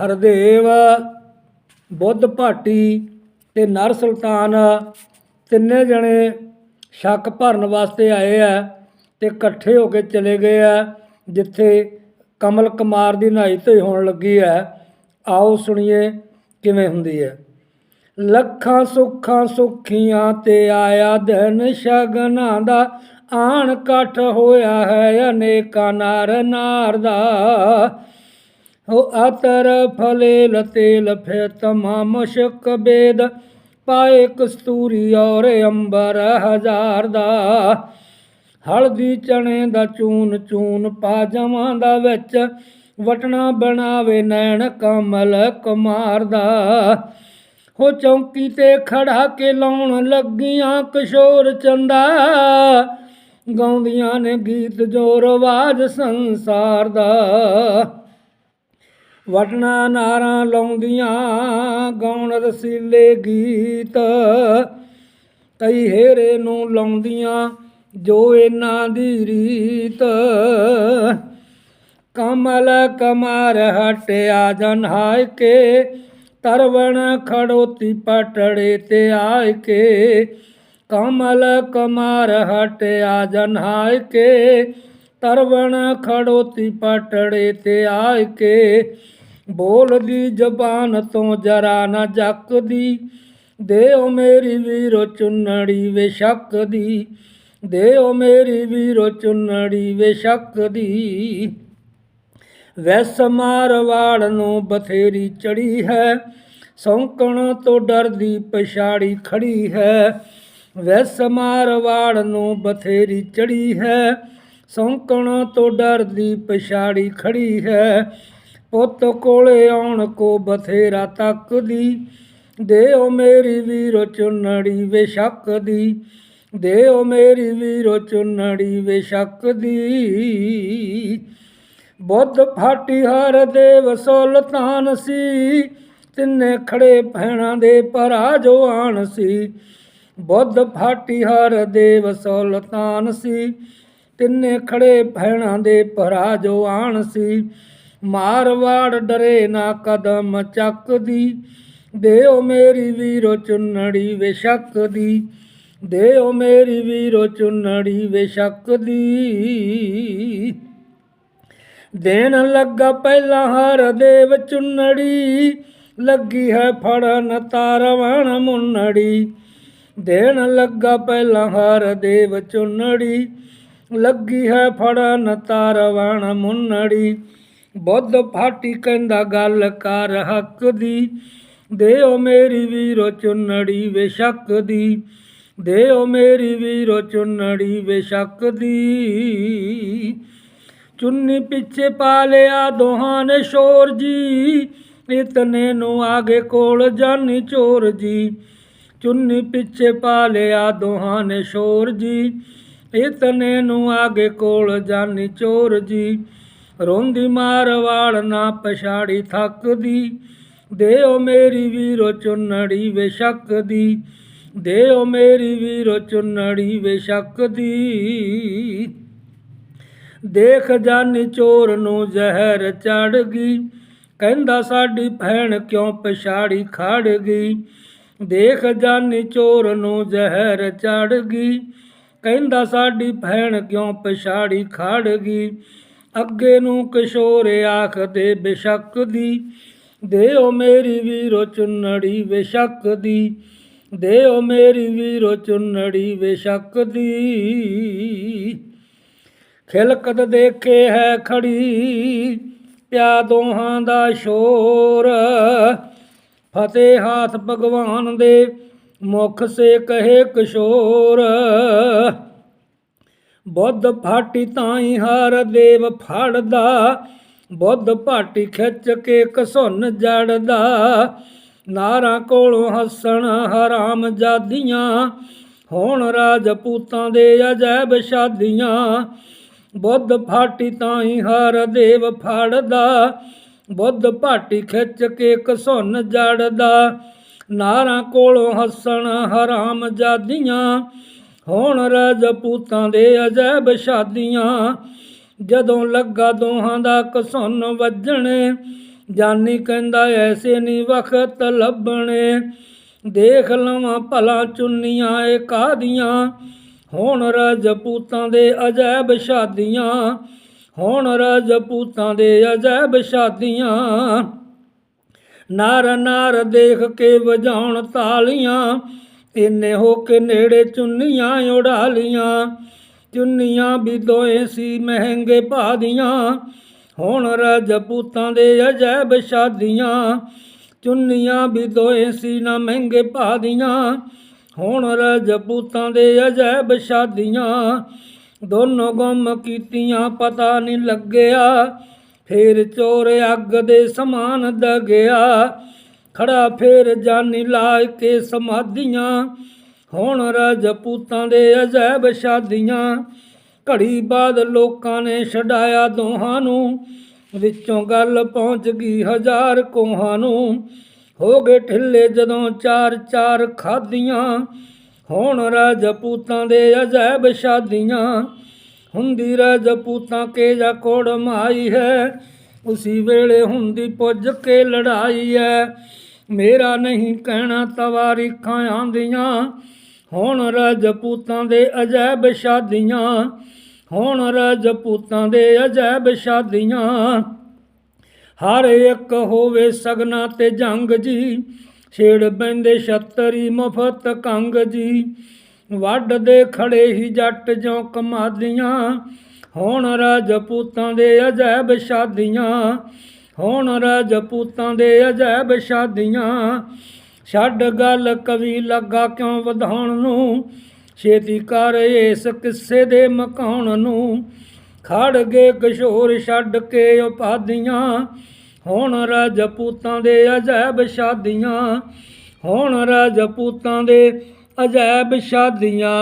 ਹਰਦੇਵ ਬੁੱਧ ਭਾਟੀ ਤੇ ਨਰ ਸੁਲਤਾਨ ਤਿੰਨੇ ਜਣੇ ਸ਼ੱਕ ਭਰਨ ਵਾਸਤੇ ਆਏ ਆ ਤੇ ਇਕੱਠੇ ਹੋ ਕੇ ਚਲੇ ਗਏ ਆ, ਜਿੱਥੇ ਕਮਲ ਕੁਮਾਰ ਦੀ ਨਹਾਈ ਧੋਈ ਹੋਣ ਲੱਗੀ ਹੈ ਆਓ ਸੁਣੀਏ ਕਿਵੇਂ ਹੁੰਦੀ ਹੈ ਲੱਖਾਂ ਸੁੱਖਾਂ ਸੁੱਖੀਆਂ ਤੇ ਆਇਆ ਦਿਨ ਸ਼ਗਨਾਂ ਦਾ, ਆਣ ਇਕੱਠ ਹੋਇਆ ਹੈ ਅਨੇਕਾਂ ਨਾਰ ਨਾਰ ਦਾ। ਹੋ ਅਤਰ ਫਲੇ ਲਤੇ ਲਫੇ ਤਮਾਮ ਮੁਸ਼ਕ ਬੇਦ, ਪਾਏ ਕਸਤੂਰੀ ਔਰ ਅੰਬਰ ਹਜ਼ਾਰ ਦਾ। ਹਲਦੀ ਚਣੇ ਦਾ ਚੂਨ ਚੂਨ ਪਾ ਪਾਜਮਾਂ ਦਾ ਵਿੱਚ, ਵਟਣਾ ਬਣਾਵੇ ਨੈਣ ਕਮਲ ਕੁਮਾਰ ਦਾ। ਹੋ ਚੌਂਕੀ ਤੇ ਖੜਾ ਕੇ ਲਾਉਣ ਲੱਗੀਆਂ ਕਿਸ਼ੋਰ ਚੰਦਾ, ਗਾਉਂਦੀਆਂ ਨੇ ਗੀਤ ਜੋਰ ਆਵਾਜ਼ ਸੰਸਾਰ ਦਾ। ਵਟਣਾ ਨਾਰਾਂ ਲਾਉਂਦੀਆਂ, ਗਾਉਣ ਰਸੀਲੇ ਗੀਤ ਕਈ ਹੇਰੇ ਨੂੰ ਲਾਉਂਦੀਆਂ, ਜੋ ਇਹਨਾਂ ਦੀ ਰੀਤ। ਕਮਲ ਕਮਾਰ ਹਟਿਆ ਜਨਹਾਇ ਕੇ, ਤਰਵਣ ਖੜੋਤੀ ਪਟੜੇ ਤੇ ਆਇ ਕੇ। ਕਮਲ ਕਮਾਰ ਹਟਿਆ ਜਨਹਾਇ ਕੇ, ਤਰਵਣ ਖੜੋਤੀ ਪਟੜੇ ਤੇ ਆਇ ਕੇ। ਬੋਲਦੀ ਜ਼ਬਾਨ ਤੋਂ ਜਰਾ ਨਾ ਜੱਕਦੀ। ਦੇਓ ਮੇਰੀ ਵੀਰੋ ਚੁੰਨੜੀ ਵੇ ਸ਼ੱਕ ਦੀ ਦੇਓ ਮੇਰੀ ਵੀਰੋ ਚੁੰਨੜੀ ਵੇ ਸ਼ੱਕ ਦੀ ਵੈਸ ਮਾਰਵਾੜ ਨੂੰ ਬਥੇਰੀ ਚੜੀ ਹੈ। ਸੌਂਕਣ ਤੋਂ ਡਰਦੀ ਪਛਾੜੀ ਖੜੀ ਹੈ। ਵੈਸ ਮਾਰਵਾੜ ਨੂੰ ਬਥੇਰੀ ਚੜੀ ਹੈ। ਸੌਂਕਣ ਤੋਂ ਡਰਦੀ ਪਛਾੜੀ ਖੜੀ ਹੈ। ਪੁੱਤ ਕੋਲੇ ਆਉਣ ਕੋ ਬਥੇਰਾ ਤੱਕਦੀ। ਦੇਓ ਮੇਰੀ ਵੀਰੋ ਚੁੰਨੜੀ ਵੇ ਸ਼ੱਕ ਦੀ ਦੇਓ ਮੇਰੀ ਵੀਰੋ ਚੁੰਨੜੀ ਵੇ ਸ਼ੱਕ ਦੀ ਬੁੱਧ ਫਾਟੀ ਹਰ ਦੇਵ ਸੁਲਤਾਨ ਸੀ। ਤਿੰਨੇ ਖੜੇ ਭੈਣਾਂ ਦੇ ਭਰਾ ਜੋ ਆਣ ਸੀ ਬੁੱਧ ਫਾਟੀ ਹਰ ਦੇਵ ਸੁਲਤਾਨ ਸੀ। ਤਿੰਨੇ ਖੜੇ ਭੈਣਾਂ ਦੇ ਭਰਾ ਜੋ ਆਣ ਸੀ ਮਾਰਵਾੜ ਡਰੇ ਨਾ ਕਦਮ ਚੱਕਦੀ। ਦੇਓ ਮੇਰੀ ਵੀਰੋ ਚੁੰਨੜੀ ਵੇ ਦੀ ਦੇਓ ਮੇਰੀ ਵੀਰੋ ਚੁੰਨੜੀ ਵੇ ਦੀ ਦੇਣ ਲੱਗਾ ਪਹਿਲਾਂ ਹਰ ਦੇਵ ਚੁੰਨੜੀ। ਲੱਗੀ ਹੈ ਫੜਨ ਤਾਰਵਣ ਮੁੰਨੜੀ। ਦੇਣ ਲੱਗਾ ਪਹਿਲਾ ਹਰ ਦੇਵ ਚੁੰਨੜੀ। ਲੱਗੀ ਹੈ ਫੜਨ ਤਾਰਵਣ ਮੁੰਨੜੀ। ਬੁੱਧ ਫਾਟੀ ਕਹਿੰਦਾ, ਗੱਲ ਕਰ ਹੱਕ ਦੀ, ਦੇਓ ਮੇਰੀ ਵੀਰੋ ਚੁੰਨੜੀ ਵੇ ਸ਼ੱਕ ਦੀ, ਦੇਓ ਮੇਰੀ ਵੀਰੋ ਚੁੰਨੜੀ ਵੇ ਸ਼ੱਕ ਦੀ। ਚੁੰਨੀ ਪਿੱਛੇ ਪਾ ਲਿਆ ਦੋਹਾਂ ਨੇ ਸ਼ੋਰ ਜੀ, ਇਤਨੇ ਨੂੰ ਆਗੇ ਕੋਲ ਜਾਨੀ ਚੋਰ ਜੀ। ਚੁੰਨੀ ਪਿੱਛੇ ਪਾ ਲਿਆ ਦੋਹਾਂ ਨੇ ਸ਼ੋਰ ਜੀ, ਇਤਨੇ ਨੂੰ ਆਗੇ ਕੋਲ ਜਾਨੀ ਚੋਰ ਜੀ। ਰੋਂਦੀ ਮਾਰਵਾੜ ਨਾ ਪਛਾੜੀ ਥੱਕਦੀ। ਦੇਓ ਮੇਰੀ ਵੀਰੋ ਚੁੰਨੜੀ ਵੇ ਸ਼ੱਕ ਦੀ ਦੇਓ ਮੇਰੀ ਵੀਰੋ ਚੁੰਨੜੀ ਵੇ ਸ਼ੱਕ ਦੀ ਦੇਖ ਜਾਨੀ ਚੋਰ ਨੂੰ ਜ਼ਹਿਰ ਚੜ ਗਈ। ਕਹਿੰਦਾ ਸਾਡੀ ਭੈਣ ਕਿਉਂ ਪਛਾੜੀ ਖੜ ਗਈ? ਦੇਖ ਜਾਨੀ ਚੋਰ ਨੂੰ ਜ਼ਹਿਰ ਚੜ ਗਈ। ਕਹਿੰਦਾ ਸਾਡੀ ਭੈਣ ਕਿਉਂ ਪਛਾੜੀ ਖੜ ਗਈ? ਅੱਗੇ ਨੂੰ ਕਿਸ਼ੋਰ ਆਖਦੇ ਬੇਸ਼ੱਕ ਦੀ। ਦੇਓ ਮੇਰੀ ਵੀਰੋ ਚੁੰਨੜੀ ਵੇ ਦੀ। ਦੇਓ ਮੇਰੀ ਵੀਰੋ ਚੁੰਨੜੀ ਵੇ ਦੀ। ਖਿਲਕਤ ਦੇਖੇ ਹੈ ਖੜੀ, ਪਿਆ ਦੋਹਾਂ ਦਾ ਸ਼ੋਰ। ਫਤਿਹ ਹਾਥ ਭਗਵਾਨ ਦੇ ਮੁਖ ਸੇ ਕਹੇ ਕਿਸ਼ੋਰ। ਬੁੱਧ ਫਾਟੀ ਤਾਈ ਹਰ ਦੇਵ ਫੜਦਾ। ਬੁੱਧ ਭਾਟੀ ਖਿੱਚ ਕੇ ਕਸੁੰਨ ਜੜਦਾ। ਨਾਰਾਂ ਕੋਲੋਂ ਹੱਸਣ ਹਰਾਮ ਜਾਦੀਆਂ। ਹੋਣ ਰਾਜਪੂਤਾਂ ਦੇ ਅਜੈਬ ਸ਼ਾਦੀਆਂ। ਬੁੱਧ ਫਾਟੀ ਤਾਈ ਹਰ ਦੇਵ ਫੜਦਾ। ਬੁੱਧ ਭਾਟੀ ਖਿੱਚ ਕੇ ਕਸੁੰਨ ਜੜਦਾ। ਨਾਰਾਂ ਕੋਲੋਂ ਹੱਸਣ ਹਰਾਮ ਜਾਦੀਆਂ। ਹੋਣ ਰਾਜਪੂਤਾਂ ਦੇ ਅਜੈਬ ਸ਼ਾਦੀਆਂ, ਜਦੋਂ ਲੱਗਾ ਦੋਹਾਂ ਦਾ ਕਸੁੰਨ ਵੱਜਣੇ, ਜਾਨੀ ਕਹਿੰਦਾ ਐਸੇ ਨਹੀਂ ਵਖਤ ਲੱਭਣੇ। ਦੇਖ ਲਵਾਂ ਭਲਾ ਚੁੰਨੀਆਂ ਏ ਕਾਦੀਆਂ ਹੋਣ ਰਾਜਪੂਤਾਂ ਦੇ ਅਜੈਬ ਸ਼ਾਦੀਆਂ, ਹੋਣ ਰਾਜਪੂਤਾਂ ਦੇ ਅਜੈਬ ਸ਼ਾਦੀਆਂ। ਨਾਰ ਨਾਰ ਦੇਖ ਕੇ ਵਜਾਉਣ ਤਾਲੀਆਂ ਇੰਨੇ ਹੋ ਕੇ ਨੇੜੇ ਚੁੰਨੀਆਂ ਉਡਾ ਲੀਆਂ ਚੁੰਨੀਆਂ ਵੀ ਦੋਏ ਸੀ ਮਹਿੰਗੇ ਭਾਅ ਦੀਆਂ। ਹੁਣ ਰਜਪੂਤਾਂ ਦੇ ਅਜੈਬ ਸ਼ਾਦੀਆਂ। ਚੁੰਨੀਆਂ ਵੀ ਦੋਏ ਸੀ ਨਾ ਮਹਿੰਗੇ ਭਾਅ ਦੀਆਂ। ਹੁਣ ਰਜਪੂਤਾਂ ਦੇ ਅਜੈਬ ਸ਼ਾਦੀਆਂ। ਦੋਨੋਂ ਗੁੰਮ ਕੀਤੀਆਂ, ਪਤਾ ਨਹੀਂ ਲੱਗਿਆ। ਫੇਰ ਚੋਰ ਅੱਗ ਦੇ ਸਮਾਨ ਦਗਿਆ। ਖੜਾ ਫੇਰ ਜਾਨੀ ਲਾ ਕੇ ਸਮਾਧੀਆਂ। ਹੁਣ ਰਜਪੂਤਾਂ ਦੇ ਅਜੈਬ ਸ਼ਾਦੀਆਂ। ਘੜੀ ਬਾਅਦ ਲੋਕਾਂ ਨੇ ਛਡਾਇਆ ਦੋਹਾਂ ਨੂੰ। ਵਿੱਚੋਂ ਗੱਲ ਪਹੁੰਚ ਗਈ ਹਜ਼ਾਰ ਕੋਹਾਂ ਨੂੰ। ਹੋ ਗਏ ਢਿੱਲੇ ਜਦੋਂ ਚਾਰ ਚਾਰ ਖਾਦੀਆਂ। ਹੁਣ ਰਜਪੂਤਾਂ ਦੇ ਅਜੈਬ ਸ਼ਾਦੀਆਂ। ਹੁੰਦੀ ਰਜਪੂਤਾਂ ਕੇ ਜਾ ਕੋੜ ਮਾਈ ਹੈ? ਉਸੀ ਵੇਲੇ ਹੁੰਦੀ ਪੁੱਜ ਕੇ ਲੜਾਈ ਹੈ। ਮੇਰਾ ਨਹੀਂ ਕਹਿਣਾ ਤਵਾਰੀਖਾਂ ਆਂਦੀਆਂ ਹੁਣ ਰਜਪੂਤਾਂ ਦੇ ਅਜੈਬ ਸ਼ਾਦੀਆਂ। ਹੁਣ ਰਜਪੂਤਾਂ ਦੇ ਅਜੈਬ ਸ਼ਾਦੀਆਂ। ਹਰ ਇੱਕ ਹੋਵੇ ਸਗਨਾ ਤੇ ਜੰਗ ਜੀ। ਛੇੜ ਬੈਂਦੇ ਛਤਰੀ ਮੁਫ਼ਤ ਕੰਗ ਜੀ। ਵੱਡ ਦੇ ਖੜੇ ਹੀ ਜੱਟ ਜੋ ਕਮਾਦੀਆਂ। ਹੁਣ ਰਾਜਪੂਤਾਂ ਦੇ ਅਜੈਬ ਸ਼ਾਦੀਆਂ। ਹੋਣ ਰਾਜਪੂਤਾਂ ਦੇ ਅਜੈਬ ਸ਼ਾਦੀਆਂ। ਛੱਡ ਗੱਲ ਕਵੀ ਲੱਗਾ ਕਿਉਂ ਵਧਾਉਣ ਨੂੰ? ਛੇਤੀ ਕਰ ਇਸ ਕਿੱਸੇ ਦੇ ਮਕਾਉਣ ਨੂੰ। ਖੜ ਗਏ ਕਿਸ਼ੋਰ ਛੱਡ ਕੇ ਉਪਾਦੀਆਂ ਹੋਣ ਰਾਜਪੂਤਾਂ ਦੇ ਅਜੈਬ ਸ਼ਾਦੀਆਂ। ਹੋਣ ਰਾਜਪੂਤਾਂ ਦੇ ਅਜੈਬ ਸ਼ਾਦੀਆਂ।